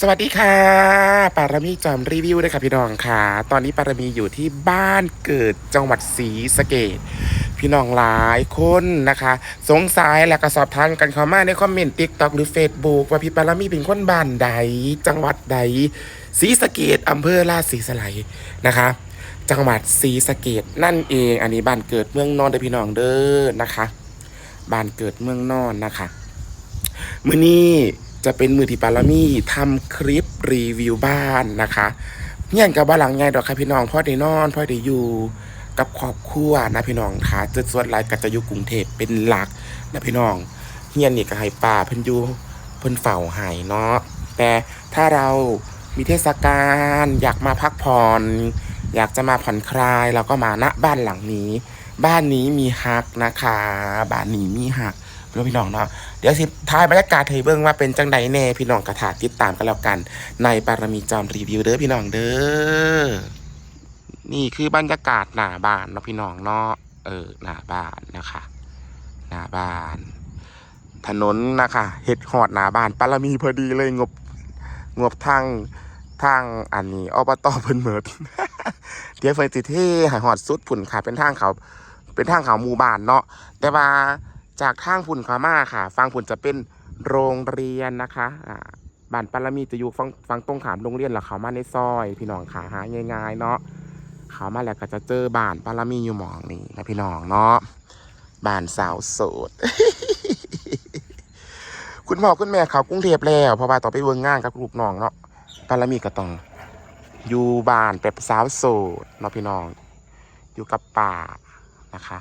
สวัสดีค่ะ ปารมีจอมรีวิวนะคะพี่น้องค่ะ ตอนนี้ปารมีอยู่ที่บ้านเกิดจังหวัดศรีสะเกดพี่น้องหลายคนนะคะ สงสัยและก็สอบถามกันเข้ามาในคอมเมนต์ติ๊กต็อกหรือ Facebook ว่าพี่ปารมีเป็นคนบ้านใด จังหวัดใดศรีสะเกดอำเภอราชสีสไลนะคะจังหวัดศรีสะเกดนั่นเอง อันนี้บ้านเกิดเมืองนอนเด้อพี่น้องเด้อนะคะ บ้านเกิดเมืองนอนนะคะมื้อนี้ จะเป็นมือที่ปารามีทำคลิปรีวิวบ้านนะคะเฮียกับบ้านหลังใหญ่ดอกค่ะพี่น้องพ่อได้นอนพ่อได้อยู่กับครอบครัวนะพี่น้องค่ะจะส่วนหลายก็จะอยู่กรุงเทพเป็นหลักนะพี่น้องเฮียนนี่ก็ให้ป่าเพิ่นอยู่เพิ่นเฝ้าให้เนาะแต่ถ้าเรามีเทศกาลอยากมาพักผ่อน อยากจะมาผ่อนคลายเราก็มาณบ้านหลังนี้ บ้านนี้มีฮักนะคะ บ้านนี้มีฮัก พื่อพี่น้องเนาะเดี๋ยวสิท้ายบรรยากาศให้เบิ่งว่าเป็นจังใดแน่พี่น้องกระถาติดตามกันแล้วกัน ในปารมีจอมรีวิวเด้อพี่น้องเด้อนี่คือบรรยากาศหน้าบ้านเนาะพี่น้องเนาะเออหน้าบ้านนะคะหน้าบ้าน ถนนนะคะเห็ดหอดหน้าบ้านปารมีพอดีเลยงบงบทางทางอันนี้อบตเพิ่นเหมิดเดี๋ยวเฟินสิเท่หายหอดสุดผุ่นค่ะ เป็นทางเขาเป็นทางเขาหมู่บ้านเนาะแต่ว่า จากทางพุ่นเขามาค่ะฟังพุ่นจะเป็นโรงเรียนนะคะอ่าบ้านปารามีจะอยู่ฟังฟังตรงขามโรงเรียนแล้วเขามาในซอย พี่น้องขาหาง่ายๆเนาะเขามาแล้วก็จะเจอบ้านปารามีอยู่หมองนี่นะพี่น้องเนาะบ้านสาวโสด คุณพ่อคุณแม่เขากรุงเทพแล้วเพราะว่าต่อไปเวิร์งงานกับลูกน้องเนาะปารามีก็ต้องอยู่บ้านแบบสาวโสดเนาะพี่น้อง อยู่กับป่านะคะ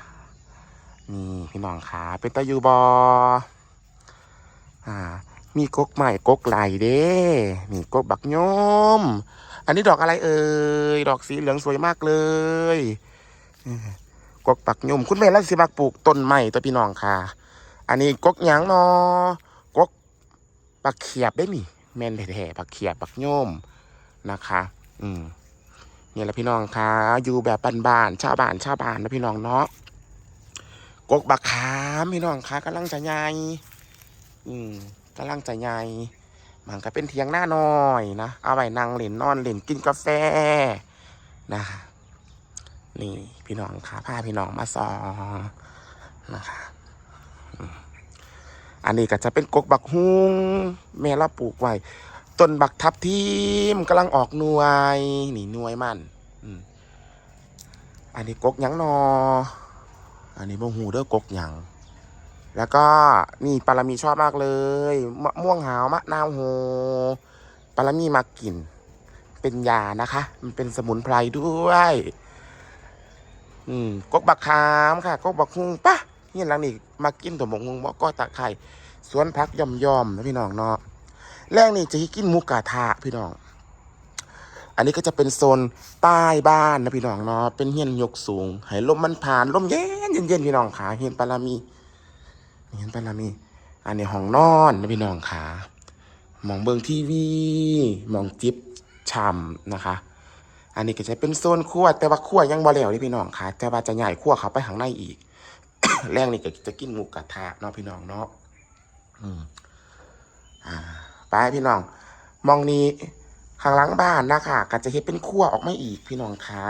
นี่พี่น้องขาเป็นตายูบออ่า มีกกใหม่กกไหลเด้นี่กกบักยม อันนี้ดอกอะไรเอ่ยดอกสีเหลืองสวยมากเลยกกบักยมคุณแม่รักสิมักปลูกต้นใหม่ตัวพี่น้องค่ะ อันนี้กกหยังนอกกปักเขียบได้นี่แม่นแท้ๆปักเขียบปักยมนะคะ อืมนี่แหละพี่น้องค่ะอยู่แบบบ้านๆชาวบ้านชาวบ้านนะพี่น้องเนาะ กกบักขามพี่น้องคะกำลังจะใหญ่อืมกำลังจะใหญ่มันก็เป็นเทียงหน้าน้อยนะเอาไว้นั่งเล่นนอนเล่นกินกาแฟนะคะนี่พี่น้องคะพาพี่น้องมาซองนะคะอันนี้ก็จะเป็นกกบักฮุงแม่เราปลูกไว้ต้นบักทับทิมกำลังออกหน่วย นี่หน่วยมันอันนี้กกยังนอ อันนี้โมหูเด้อกกหยังแล้วก็นี่ปารามีชอบมากเลยมะม่วงหาวมะนาวโหปารามีมากิน เป็นยานะคะ มันเป็นสมุนไพรด้วย อืมกกบักขามค่ะกกบักฮุงปะเฮียนหลังนี่มากินตัวหมกฮุงบอกก็ตะไคร่สวนพักย่อมย่อมๆนะพี่น้องเนาะแรกนี่จะให้กินหมูกระทะพี่น้อง อันนี้ก็จะเป็นโซนใต้บ้านนะพี่น้องเนาะเป็นเฮียนยกสูงให้ลมมันผ่านลมเย็นเย็นพี่น้องขาเฮียนปารามีเฮียนปารามี อันนี้ห้องนอนนะพี่น้องขามองเบิงทีวีมองจิบช่ำนะคะ อันนี้ก็จะเป็นโซนครัวแต่ว่าครัวยังบ่แล้วนี่พี่น้องค่ะแต่ว่าจะใหญ่ครัวเขาไปข้างในอีก แรงนี่ก็จะกินหมูกระทะเนาะพี่น้องเนาะอืมอ่าไปพี่น้องมองนี้ ข้างหลังบ้านนะคะก็จะเห็นเป็นครัวออกมาอีกพี่น้องคะ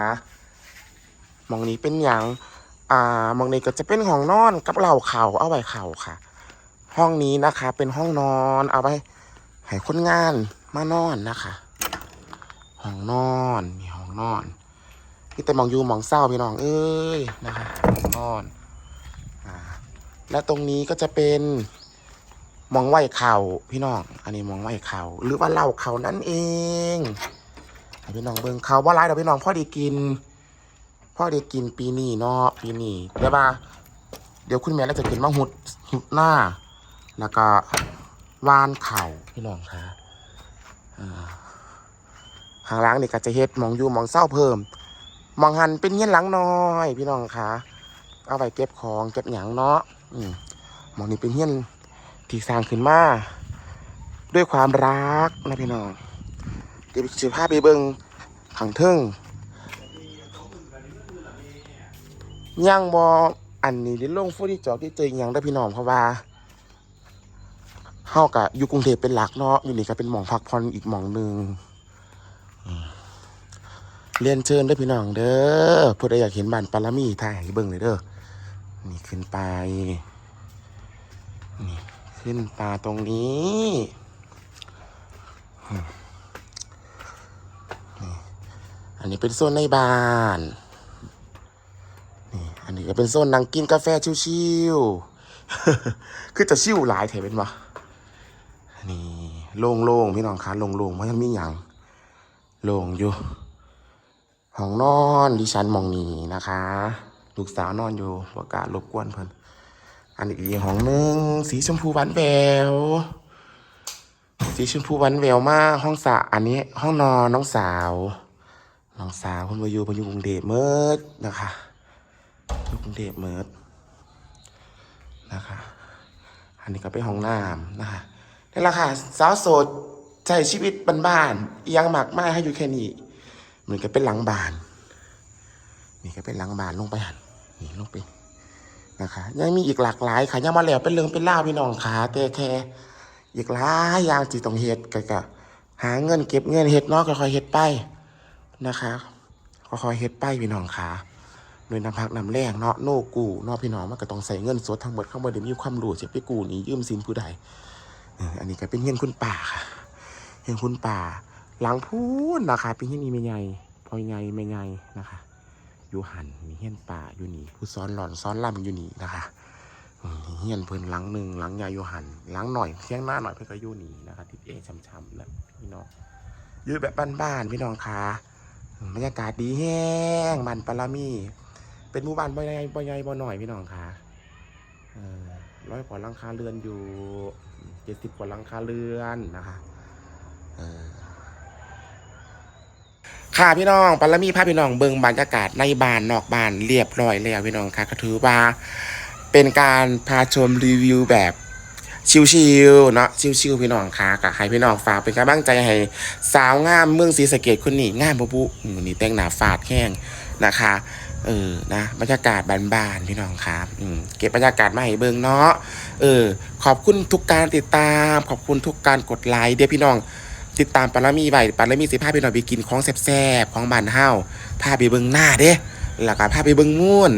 มองนี้เป็นอย่างอ่ามองนี้ก็จะเป็นห้องนอนกับเหล่าเข่าเอาไว้เข่าค่ะ ห้องนี้นะคะ เป็นห้องนอนเอาไว้ให้คนงานมานอนนะคะ ห้องนอนนี่ห้องนอนพี่แต่มองอยู่มองเศร้าพี่น้องเอ้ยนะคะห้องนอนอ่าและตรงนี้ก็จะเป็น มองไหวเข่าพี่น้อง อันนี้มองไหวเข่าหรือว่าเหล่าเข่านั่นเองพี่น้องเบิ่งเขาว่าไรเดี๋ยวพี่น้องพ่อได้กิน พ่อได้กินปีนี้เนาะปีนี้เดี๋ยวมาเดี๋ยวคุณแม่เราจะขึ้นมาหุดหุดหน้า แล้วก็วานเข่าพี่น้องคะอ่าหางล้างนี่ก็จะเฮ็ดมองอยู่มองเศร้าเพิ่ม มองหันเป็นเงี้ยนหลังน้อย พี่น้องคะเอาไว้เก็บของเก็บหยังเนาะอืมมองนี่เป็นเงี้ยน ที่สร้างขึ้นมาด้วยความรักนะพี่น้องเดี๋ยวจะพาไปเบิ้งขังเทิงย่างบออันนี้ได้ลงฟูที่จอกที่เจออย่างได้พี่น้องเพราะว่าเฮากะอยู่กรุงเทพเป็นหลักเนาะอยู่นี่ก็เป็นหมองพักผ่อนอีกหมองหนึ่งเรียนเชิญเด้พี่น้องเด้อผู้ใดอยากเห็นบ้านปารามีถ่ายให้เบิ่งเลยเด้อนี่ขึ้นไปนี่ ขึ้นปลาตรงนี้อันนี้เป็นโซนในบ้านนี่อันนี้ก็เป็นโซนนั่งกินกาแฟชิวๆคือจะชิวหลายแถเป็นวะนี่โล่งๆพี่น้องคะโล่งๆเพราะยังมีอย่างโล่งอยู่ห้องนอนดิฉันมองนี่นะคะ ลูกสาวนอนอยู่ประกาศรบกวนเพิ่น อันนี้อีกห้องหนึ่งสีชมพูหวานแวว สีชมพูหวานแววมาก ห้องสระอันนี้ ห้องนอนน้องสาว น้องสาวเพิ่นมาอยู่เพิ่นอยู่กรุงเทพเมิดนะคะอยู่กรุงเทพเมิดนะคะ อันนี้ก็เป็นห้องน้ำนะคะนี่แหละค่ะสาวโสดใช้ชีวิตบ้านๆยังหมักไม้ให้อยู่แค่นี้เหมือนกับเป็นหลังบาน นี่ก็เป็นหลังบานลงไปหันนี่ลงไป นะคะ ยังมีอีกหลากหลายค่ะยังมาแล้วเป็นเรื่องเป็นล่าวพี่น้องขาแต่แค่อีกหลายอย่างจีต้องเฮ็ดก็ก็หาเงินเก็บเงินเฮ็ดเนาะค่อยๆเฮ็ดไปนะคะค่อยๆเฮ็ดไปพี่น้องขาโดยน้ำพักน้ำแรงเนาะโนกูเนาะพี่น้องมันก็ต้องใส่เงินสดทั้งหมดเข้ามาเดี๋ยวมีความรู้จะไปกู้นี้ยืมสินผู้ใดอันนี้ก็เป็นเงินคุณป่าค่ะเงินคุณป่าหลังพูนนะคะเป็นเงินอีเมยใหญ่พอใหญ่ไม่ใหญ่นะคะ อยู่หันมีเฮียนป่าอยู่นี่ ผู้ซ้อนหลอนซ้อนล่ำอยู่นี่นะคะเฮียนเพิ่นหลังหนึ่งหลังใหญ่อยู่หันหลังหน่อยเที่ยงหน้าหน่อยเพิ่นก็อยู่นี่นะคะติดเอช้ำๆนะพี่น้องอยู่แบบบ้านๆพี่น้องค่ะบรรยากาศดีแห้งมันปลามีเป็นหมู่บ้านบ่ใหญ่บ่ใหญ่บ่หน่อยพี่น้องค่ะร้อยกว่าหลังคาเรือนอยู่เจ็ดสิบกว่าหลังคาเรือนนะคะ เออ ค่ะพี่น้องปัลลมีภาพพี่น้องเบิงบรรยากาศในบ้านนอกบ้านเรียบร้อยแล้วพี่น้องค่ะก็ถือว่าเป็นการพาชมรีวิวแบบชิวๆเนาะชิวๆพี่น้องค่ะกับให้พี่น้องฝากเป็นกำลังใจให้สาวงามเมืองศรีสะเกดคนนี้งามบุบุอืมนี่แต่งหน้าฟาดแข้งนะคะเออ นะ บรรยากาศบานๆ พี่น้องครับเก็บบรรยากาศมาให้เบิ่งเนาะ เออ ขอบคุณทุกการติดตาม ขอบคุณทุกการกดไลค์ เดี๋ยวพี่น้อง ติดตามปารามีไว้ปารามีสิพาพี่น้องไปกินของแซ่บๆของบ้านเฮาพาไปเบิ่งหน้าเด้แล้วก็พาไปเบิ่งมูน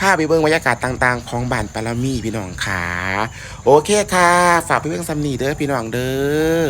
พาไปเบิ่งบรรยากาศต่างๆ ของบ้านปารามีพี่น้องขาโอเคค่ะ ฝากไปเบิ่งซัมนี่เด้อพี่น้องเด้อ